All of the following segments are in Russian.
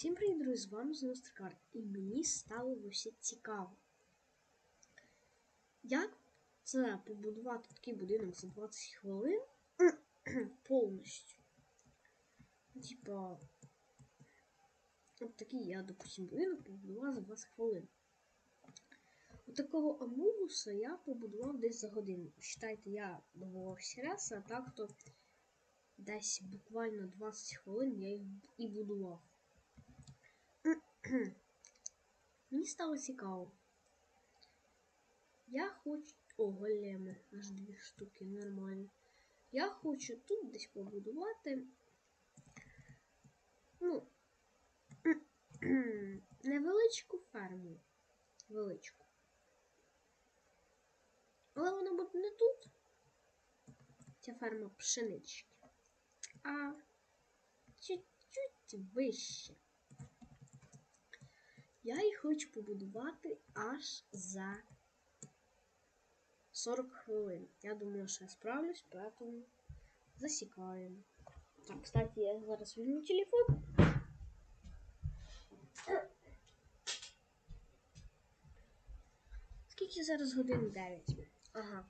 Всім привіт, друзі! З вами знову Стрикар. І мені стало все цікаво. Як це побудувати такий будинок за 20 хвилин повністю? Типа, от такий я, допустим, будинок побудував за 20 хвилин. От такого амугуса я побудував десь за годину. Считайте, я добувався раз, а так то десь буквально 20 хвилин я і будував. Мені стало цікаво. Я хочу... О, големи, аж дві штуки, нормально. Я хочу тут десь побудувати. Ну, невеличку ферму. Величку. Але вона буде не тут. Ця ферма пшенички. А чуть-чуть вище. Я їх хочу побудувати аж за 40 хвилин. Я думаю, що я справлюсь, поэтому засікаємо. Так, кстати, я зараз візьму телефон. Скільки зараз годин 9? Ага.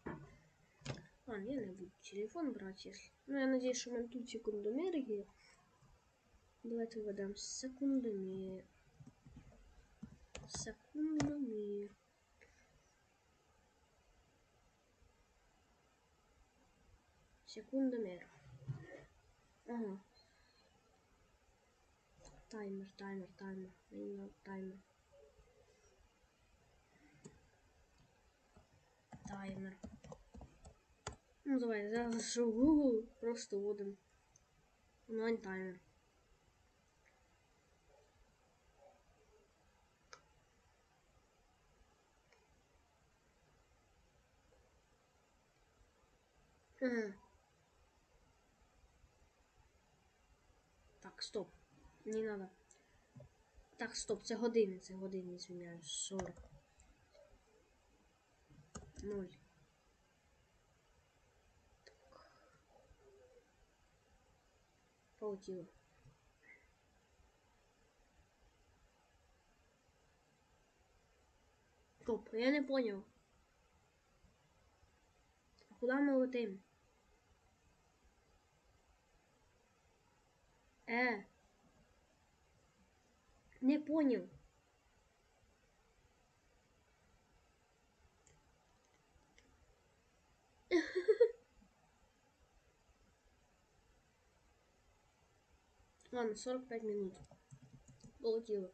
Ладно, я не буду телефон брать, если... Ну, я надеюсь, что у меня тут секундомер є. Давайте введемо секундомер. Секундомер. Секундомер. Ага. Таймер, таймер, таймер. Мені надо таймер. Таймер. Ну давай, зараз Google просто вводим онлайн таймер. Так, стоп. Не надо. Так, стоп, це години, це години, звиняюсь. 40. 0. Так. Полетіло. Стоп, я не понял. А куда мы летим? Э. Не понял. Ладно, 45 минут. Полетіло.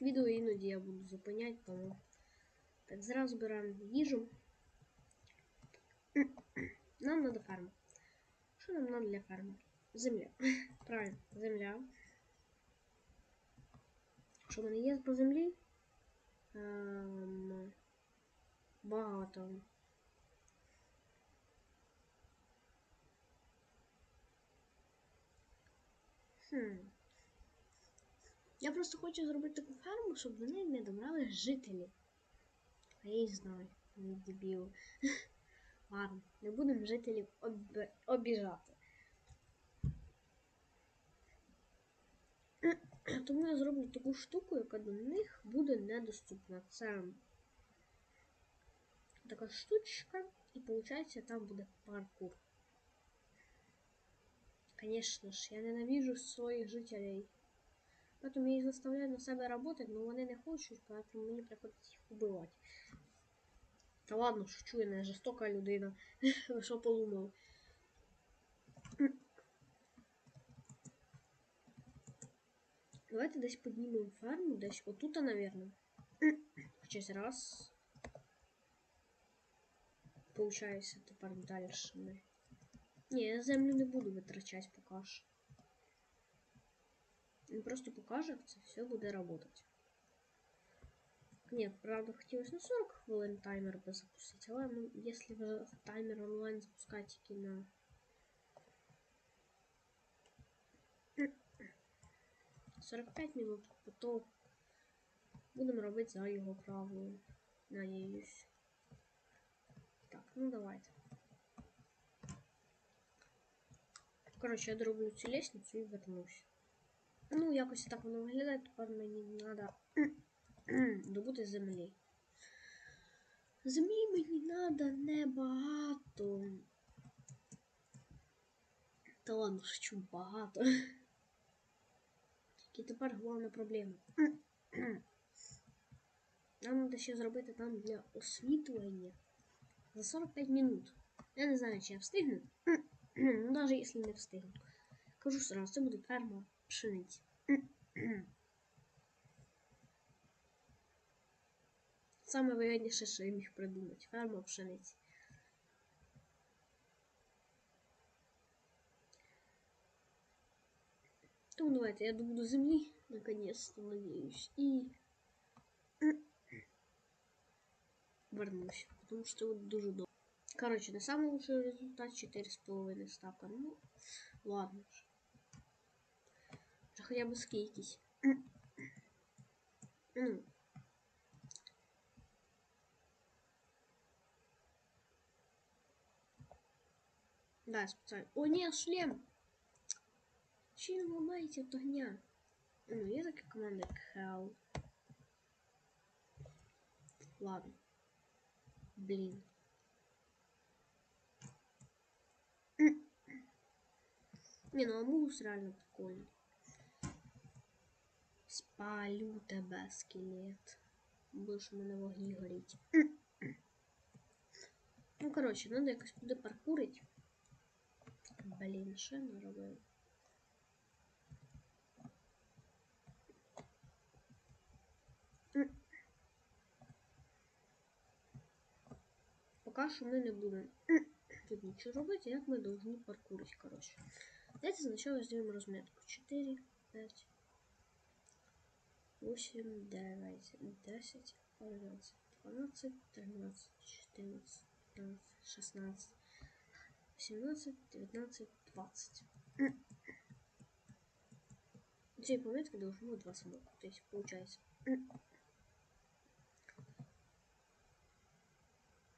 Відео іноді я буду зупиняти, тому так зразу беремо їжу. Нам надо ферма. Що нам надо для ферми? Земля. Правильно, земля. Що в мене є по землі? Ем... Багато. Хм. Я просто хочу зробити таку ферму, щоб до неї не добрали жителі. А я їх знаю, не дебіли. Ладно, не будемо жителів об... обіжати. Тому я зроблю таку штуку, яка до них буде недоступна. Це така штучка, і виходить, там буде паркур. Конечно ж, я ненавижу своїх жителей. Поэтому я их заставляю на себе работать, но вони не хочуть, поэтому мені приходиться їх убивати. Та ладно, шучу, я не жорстока людина. Ви що подумали? Давайте десь піднімемо ферму, десь отут, наверное. Щось раз. Получається тепер далі ми. Ні, я землю не буду витрачати поки що. Він просто покаже, як це все буде работать. Нет, правда, хотелось на 40 хвилин таймер бы запустить, але ну, если вы таймер онлайн запускаете тільки на... Сорок пять минут, то будемо робити за його правою. Надіюсь. Так, ну давайте. Короче, я дроблю цю лестницю і вернусь. Ну, якось так воно виглядає, тепер мені треба Добути землі. Землі мені треба небагато. Та ладно, шучу багато. І тепер головна проблема. Нам треба ще зробити там для освітлення за 45 минут. Я не знаю, чи я встигну. Ну, навіть якщо не встигну. Кажу сразу, це буде ферма пшениці. Саме вигідніше, що я міг придумати. Ферма пшениці. Тому давайте я добуду землі, наконец-то, надеюсь. И вернусь, потому что вот дуже долго. Короче, на самый лучший результат 4,5 ставка. Ну, ладно. Вже хоча б скількись. Ну. Да, специально. О, нет, шлем! Чим ви маєте от огня? Ну, є така команда як Hell. Ладно. Блін. Не, ну Амус реально прикольный. Спалю тебе, скелет. Будеш у мене вогні горіть. Ну, короче, надо якось туди паркурить. Блін, що я наробив? Поки що ми не будемо тут нічого робити, як ми повинні паркурити, коротше. Давайте спочатку зробимо розмітку. 4, 5, 8, 9, 10, 11, 12, 13, 14, 15, 16, 17, 19, 20. Цієї пометки должно быть 20 блоков. То есть получается.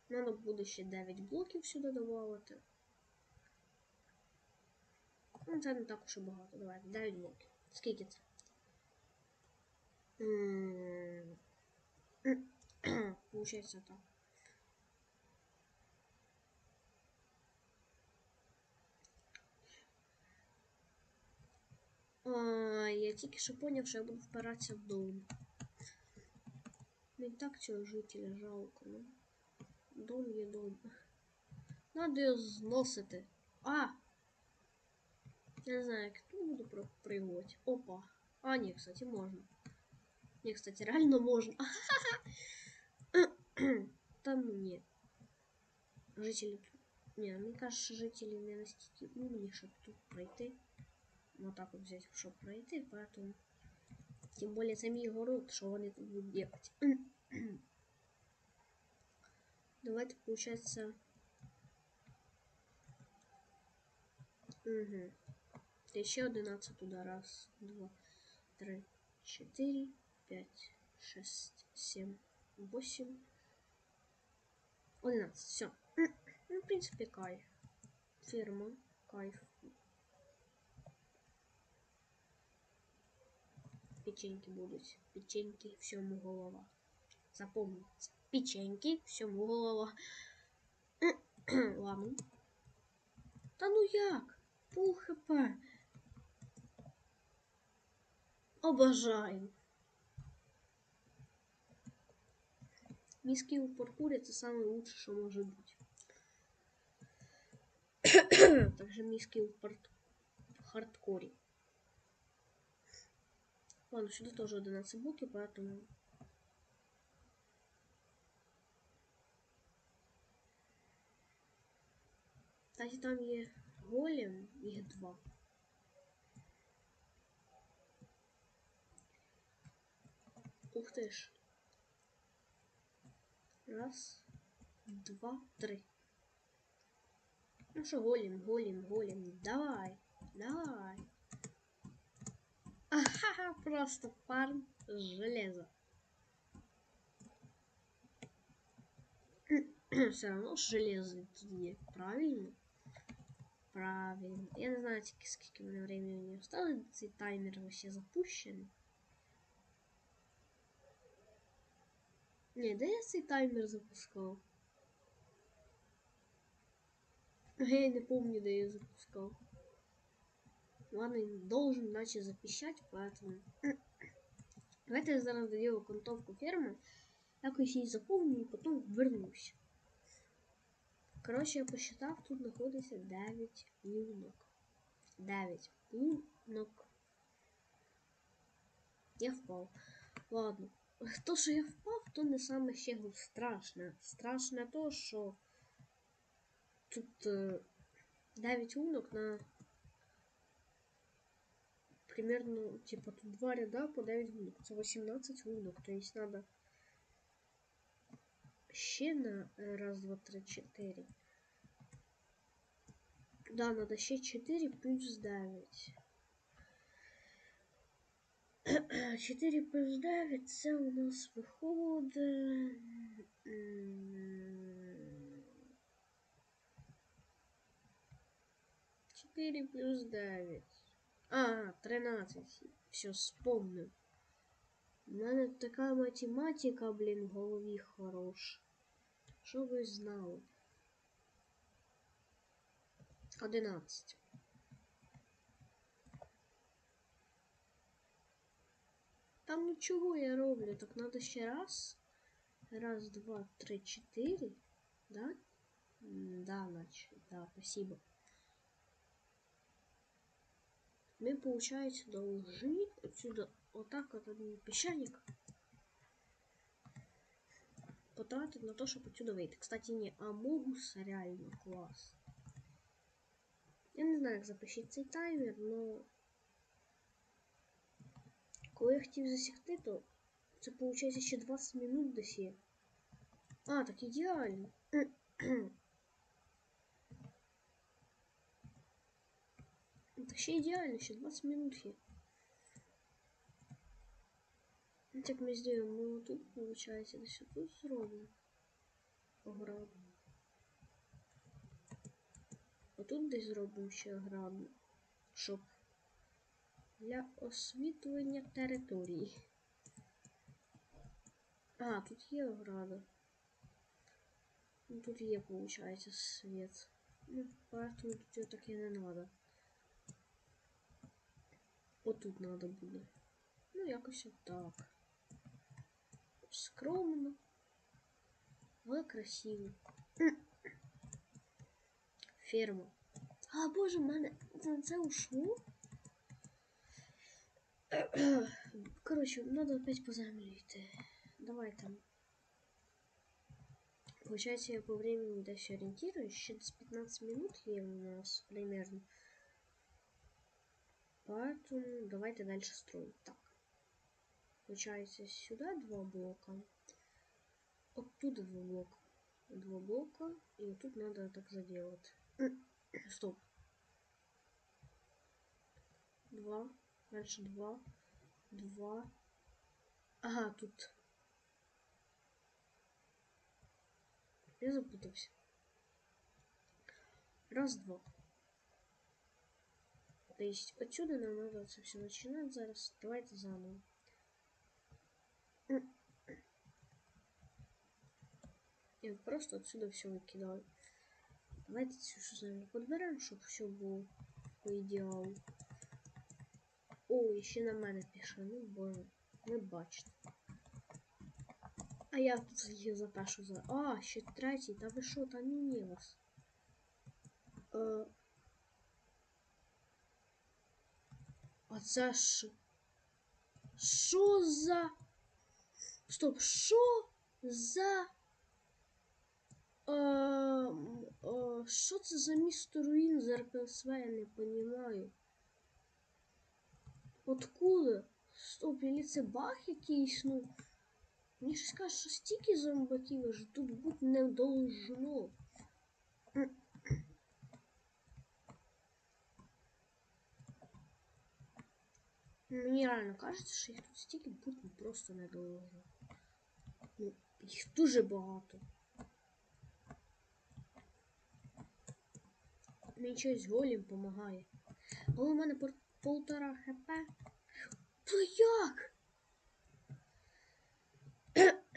Надо буде ще 9 блоків сюди додати. Ну, це не так уж і багато. Давай, 9 блоків. Скільки це? Получається так. А, я тільки що поняв, що я буду впиратися в дом. Не так цього жителя жалко, ну. Дом є дом. Надо його зносити. А! Я не знаю, як тут буду пригувати. Опа. А, ні, кстати, можна. Ні, кстати, реально можна. Там ні. Жителі тут. Ні, мені кажется, жителі не настільки умні, щоб тут пройти. Вот так вот взять, щоб пройти, поэтому. Тем более це мій город, що вони тут будуть бігати. Давайте, получается... Угу. Еще 11 туда. Раз, два, три, четыре, пять, шесть, семь, восемь, одиннадцать. Все. Ну, в принципе, кайф. Фирма. Кайф. Печеньки будут. Печеньки всему голова. Запомните. Печеньки всему голова. Ладно. Та ну як? Пул хп. Обожаю. Миски у паркуре это самое лучшее, что может быть. Также миски в парт... хардкоре. Ладно, сюда тоже 11 блоки, поэтому... Кстати, там є голем, їх два. Ух ты ж. Раз, два, три. Ну что, голем, голем, голем. Давай, давай. Ахаха, просто фарм железа. Все равно железо тут правильно? Правильно. Я не знаю, тільки скільки мене времени осталось. Цей таймер вообще запущений. Не, де я цей таймер запускав? Я не помню, де я запускав. Ладно, він должен наче запищать, поэтому... Давайте я зараз даю окантовку ферми, якось її заповню і потім вернусь. Коротше, я посчитав, тут знаходиться 9 лунок. 9 лунок. Я впав. Ладно. То, що я впав, то не саме ще страшне. Страшне то, що тут е, 9 лунок на примерно, типа, тут два ряда по 9 лунок. Це 18 лунок. То есть надо ще на раз, два, три, чотири. Да, надо ще 4 плюс 9. 4 плюс 9 це у нас виходить. м, 4 плюс 9. А, 13. Все, вспомнив. У мене така математика, блін, в голові хороша. Що ви знали? 11. Там ну чого я роблю? Так надо ще раз. Раз, два, три, четыре. Да? Да, значит, да, спасибо. Мы, получается, должны отсюда вот так вот один песчаник потратить на то, чтобы отсюда выйти. Кстати, не Амогус реально класс. Я не знаю, як запишіть цей таймер, но коли я хотів засікти, то це виходить ще 20 минут десь є. А, так ідеально. Вообще идеально, еще 20 минут Ну, так мы сделаем, мы вот тут, получается, это все тут зробимо. А тут десь зробимо ще ограбну. Щоб для освітлення території. А, тут є ограда. Ну, тут є, получается, свет. Ну, поэтому тут ее так и не надо. Отут надо буде. Ну, якось так. Скромно. Але красиво. Ферма. А, боже, в мене це, це ушло. Короче, надо опять по земле идти. Давай там. Получается, я по времени дальше ориентируюсь. Через 15 минут я у нас примерно. Поэтому давайте дальше строить. Так. Получается, сюда два блока. Оттуда два блока. Два блока. И вот тут надо так заделать. Стоп. Два. Дальше два. Два. Ага, тут. Я запутался. Раз, два. То есть отсюда нам надо это все начинать зараз. Давайте заново. Я просто отсюда все выкидаю. Давайте цю землю подберемо, щоб все було по ідеалу. О, і ще на мене пише, ну боже, ви бачите. А я тут їх запишу за. А, ще третій, та ви що, та ні, ні вас. Е... А це ж. Що за. Стоп, що за. Е, е, Що це за місто руїн з РПСВ, я не понимаю. Откуда? Стоп, или це баг якийсь, ну. Мені щось каже, що стільки зомбаків аж тут бути не должно. Мені реально кажеться, що їх тут стільки бути просто не должно. Ну, їх дуже багато. Мені щось голім допомагає. Але у мене пор- полтора хп. То як?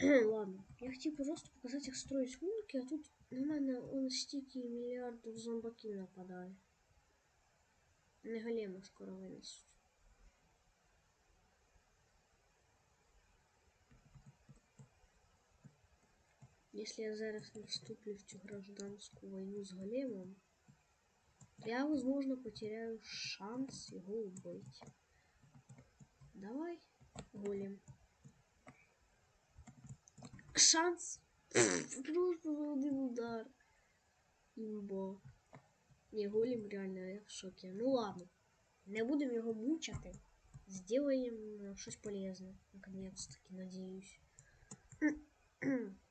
Ладно, я хотів просто показати, як строїть лунки, а тут на мене он стільки мільярдів зомбаків нападає. Не голема скоро винесуть. Если я зараз не вступлю в цю гражданську війну з големом, я, возможно, потеряю шанс його убити. Давай, голем. Шанс. Просто за один удар. Імбо. Не, голем реально я в шоке. Ну ладно. Не будем його мучати. Сделаем щось полезне. Наконец-таки, надеюсь.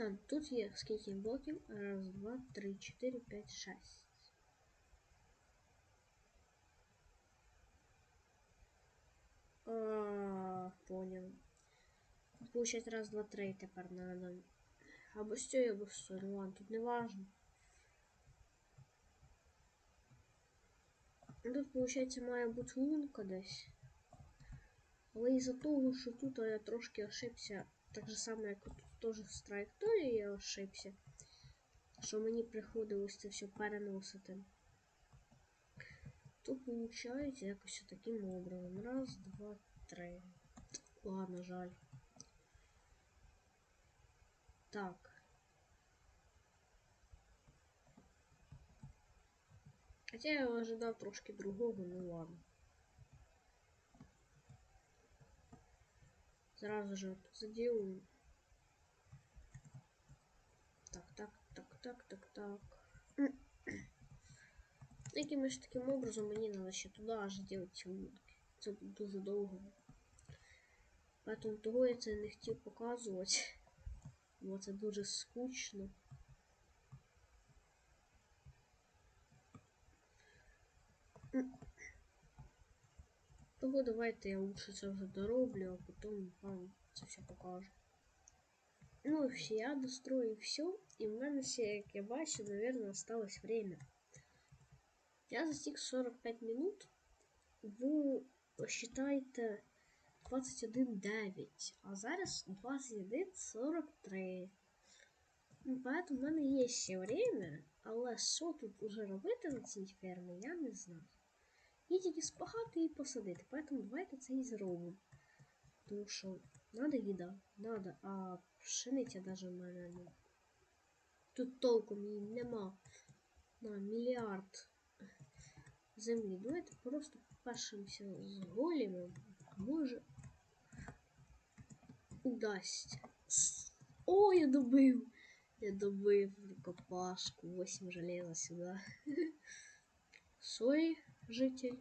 А, тут є скільки блоків? Раз, два, три, чотири, п'ять, шесть. А, понял. Получать раз, два, три тепер надо. Або з цією, або з цією. Ну ладно, тут не важно. Ну, Тут, получается, має бути лунка десь. Але із-за того, що тут я трошки ошибся, так же само, як тут теж з траєкторією я ошибся, що мені приходилось це все переносити. То виходить якось таким образом. Раз, два, три. Ладно, жаль. Так. Хотя я ожидав трошки другого, ну ладно. Сразу же заделаю. так, так, так, так. Якимось таким образом мені треба ще туди аж делать ці лунки. Це дуже довго. Поэтому того я це не хотів показувати. Бо це дуже скучно. Того давайте я лучше це вже дороблю, а потім вам це все покажу. Ну, все, я дострою все, І в ще, як я бачу, наверное, осталось время. Я застиг 45 минут. Ви считайте 21.9, а зараз 21.43. Ну, Поэтому в мене є ще время, але що тут уже робити на цій фермі, я не знаю. Її тільки спахати і посадити, поэтому давайте це і зробимо. Тому що надо їда, надо, а пшениця даже в мене не. Тут толком її нема на мільярд землі. Давайте просто першимся з голімом. Може удасться. О, я добив! Я добив рукопашку. 8 железа сюда. Сой, житель.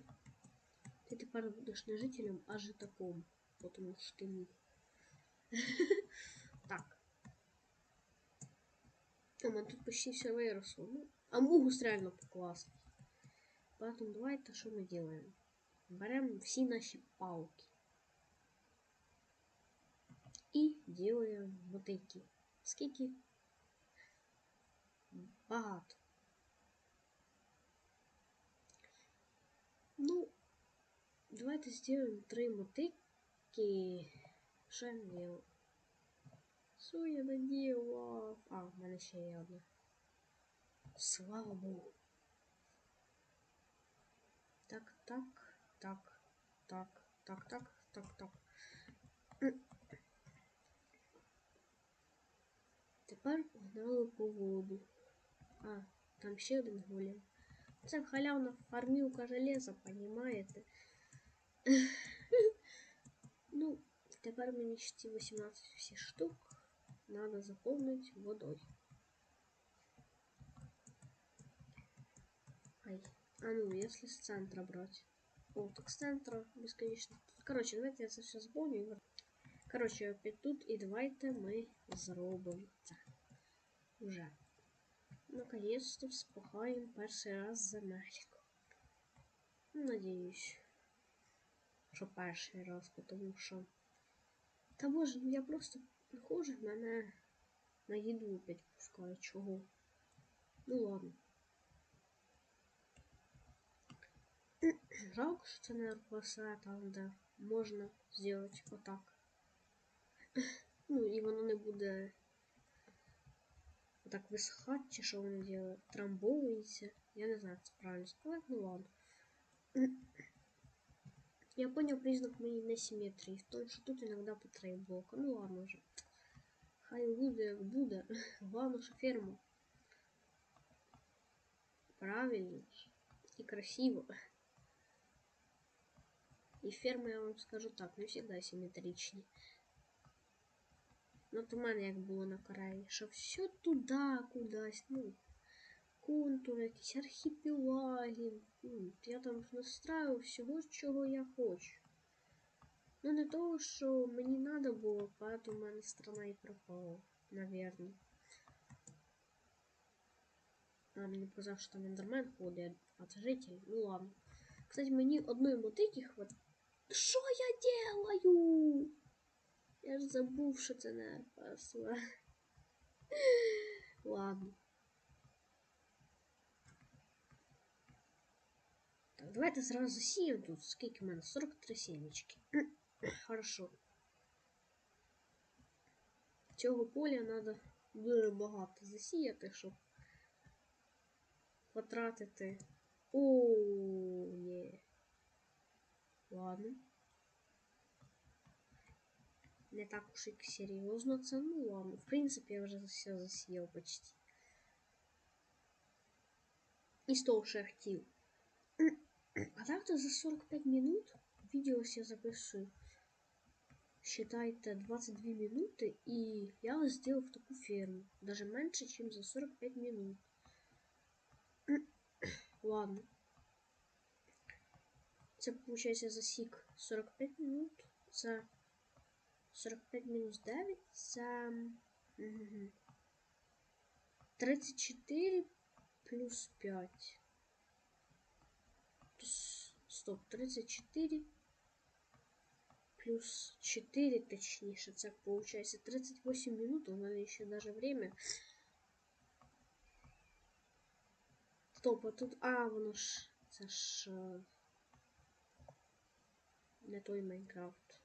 Ти тепер будеш не жителем, а житаком. Потому що ти мій. Так. У мене тут почти все виросло. Ну, а мугус реально класний. Поэтому давайте що ми делаем? Беремо всі наші палки. І делаємо вот эти. Скільки? Багато. Ну, давайте сделаем три мотики. Що я надіяв? Що я надіяв? А, в мене ще є одна. Слава Богу. Так, так, так, так, так, так, так, так. Тепер погнали по воду. А, там ще один голем. Це халявна фармілка железа, понімаєте? ну, тепер мені ще ці 18 всі штук надо заповнити водою. Ай. А ну, если с центра брать. О, так с центра бесконечно. Короче, давайте я це все заповню і вер- Короче, опять тут і давайте ми зробимо це. Уже. Наконец-то вспахаємо перший раз земельку. Ну, Надіюсь, що перший раз, тому що. Та боже, ну я просто приходжу, мене на їду опять пускають чого. Ну ладно. Жалко, що це не РПСА, там, де можна зробити отак. Ну, і воно не буде отак висихати, чи що воно робить, трамбовується. Я не знаю, як це правильно сказати, ну ладно. Я понял признак моей несимметрии в том, что тут иногда по три блока. Ну ладно уже. Хай буде, як буде. Главное, що ферма. Правильно ж. И красиво. И фермы, я вам скажу так, не всегда симметричні. Ну, от у мене як було на краї, що все туди кудись, ну, контур, якісь архіпелаги. Ну, я там настраю всього, чого я хочу. Ну, не того, що мені треба було, поэтому у мене страна і пропала, наверное. А мені показав, що там ендермен ходить, а це житель. Ну ладно. Кстати, мені одної мотики хватить. Що я делаю? Я ж забув, що це не РПС. Ладно. Так, давайте сразу засіємо тут. Скільки в мене? 43 сімечки. Хорошо. Цього поля треба дуже багато засіяти, щоб потратити. О, ні. Ладно. Не так уж і серйозно це, ну ладно. В принципі, я вже все засіяв почти. І з того, що я хотів. А так-то за 45 минут видео я записываю. Считайте 22 минуты, и я сделал в такую ферму. Даже меньше, чем за 45 минут. Ладно. Це получается за сик 45 минут. За 45 минус 9 за 34 плюс 5. Стоп, 34 плюс 4, точнее, це получается 38 минут, у меня еще даже время. Стоп, а тут, а, воно ж, це ж не той Майнкрафт.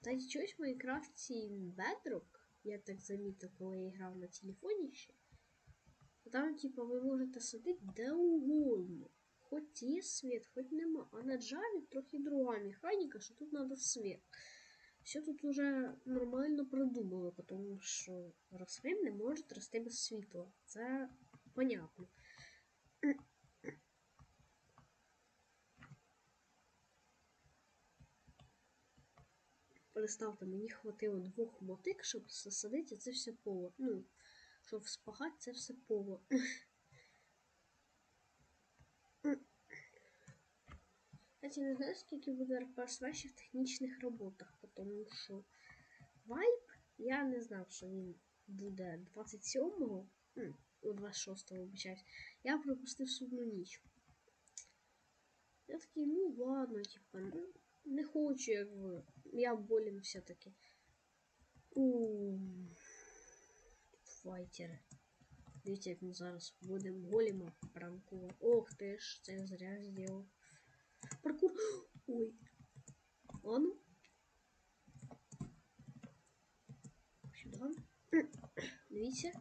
Та й чогось в Майнкрафті Bedrock, я так замітив, коли я грав на телефоні ще. Там, типа, ви можете сидіти де угодно. Хоч є світ, хоч нема. А на Java трохи друга механіка, що тут треба світ. Все тут уже нормально продумали, тому що рослин не можуть рости без світла. Це понятно. Представте, мені хватило двох мотик, щоб засадити це все поле. Ну, щоб спагати це все поле. Кстати, не знаю, скільки буде РПС в технічних роботах, тому що вайп, я не знав, що він буде 27-го, у 26-го вибачаюсь, я пропустив судну ніч. Я такий, ну ладно, типа, ну, не хочу, як ви. Я болен все-таки. У файтери. Дивіться, як ми зараз будемо голіма пранкувати. Ох ти ж, це я зря зробив. Паркур. Ой. Ладно. Сюда. Дивіться.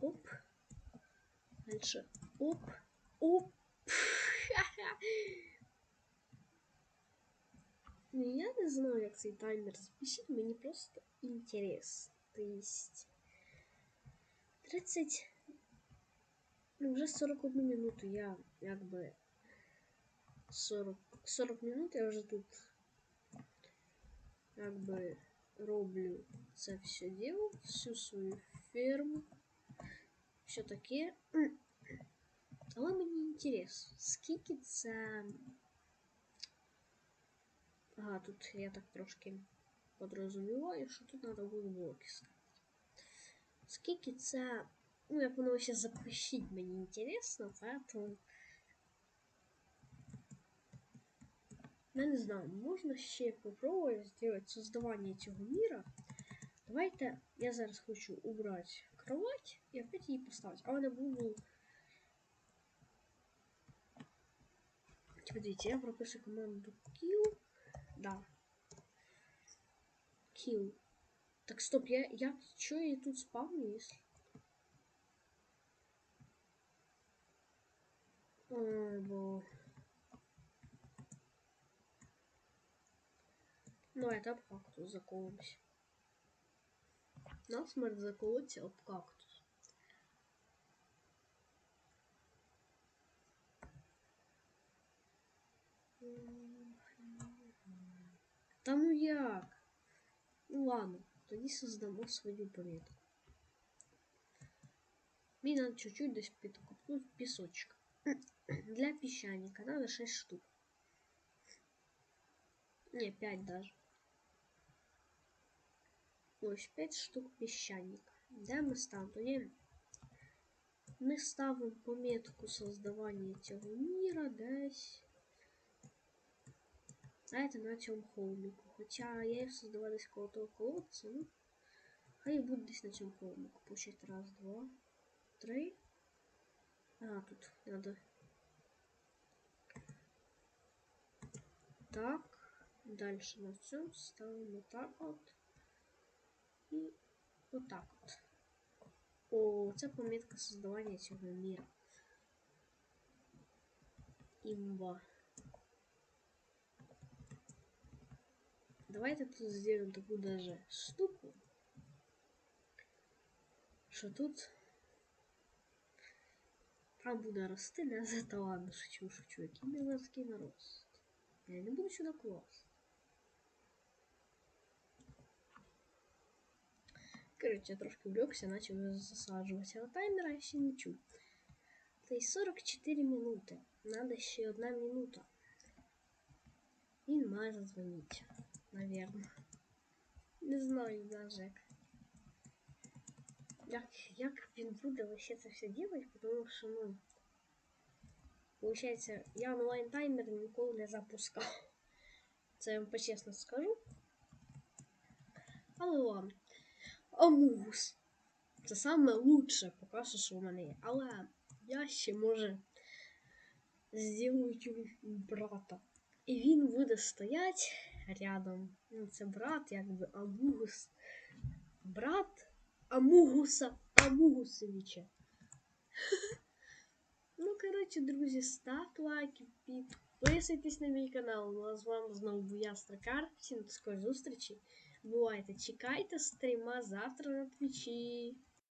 Оп. Дальше. Оп. Оп. Ну, я не знаю, як цей таймер запишіть, мені просто інтерес. То есть 30. Ну, вже 41 минуту я якби 40 40 минут я вже тут якби роблю це все діло, всю свою ферму. Все таке. Але мені інтерес, скільки це. Ага, тут я так трошки подрозуміваю, що тут треба буде блоки ставити. Скільки це. Ну, як воно ще запишіть, мені інтересно, поэтому. Я не знаю, можна ще попробувати зробити создавання цього міра. Давайте я зараз хочу убрати кровать і опять її поставити. А не буду Подивіться, я пропишу команду kill. Да. Kill. Так, стоп, я, я, чё я тут спавню, если... Ой, бо... Ну, это об кактус закололось. Насмерть заколоться об кактус. Та ну як? Ну ладно, тоді создамо свою помітку. Мені надо чуть-чуть десь підкопнути пісочка. Для песчаника надо 6 штук. Не, 5 даже. Ось 5 штук песчаника. Де ми ставимо? Тоді ми ставимо пометку создавання цього міра десь. Знаєте, на цьому холмику. Хоча я їх создавав десь коло того колодця, ну. Хай буде десь на цьому холмику. Почать раз, два, три. А, тут надо. Так. Дальше на цьому ставимо так от. І отак от. О, це помітка создавання цього міра. Імба. Давайте тут сделаем такую даже штуку, що тут там буде рости не за та ладно, шучу, шучу, який мілецький нарост. Я не буду сюди класти. Короче, я трошки влёгся, начал засаджуватися, але таймера я ще не чув. Та й 44 минути. Надо ще одна минута. Він має задзвонити, наверное. Не знаю даже як. Як, як він буде вообще це все делать, потому що, ну, получается, я онлайн таймер ніколи не запускав. Це я вам по-чесно скажу. Але ладно. Амугус. Це саме лучше, поки що, в мене є. Але я ще може зроблю брата. І він буде стоять рядом. Ну, це брат, якби Амугус. Брат Амугуса Амугусовича. Ну, коротше, друзі, ставте лайки, підписуйтесь на мій канал. Ну, а з вами знову був я Стракар. Всім до скорої зустрічі. Бувайте, чекайте стріма завтра на твічі.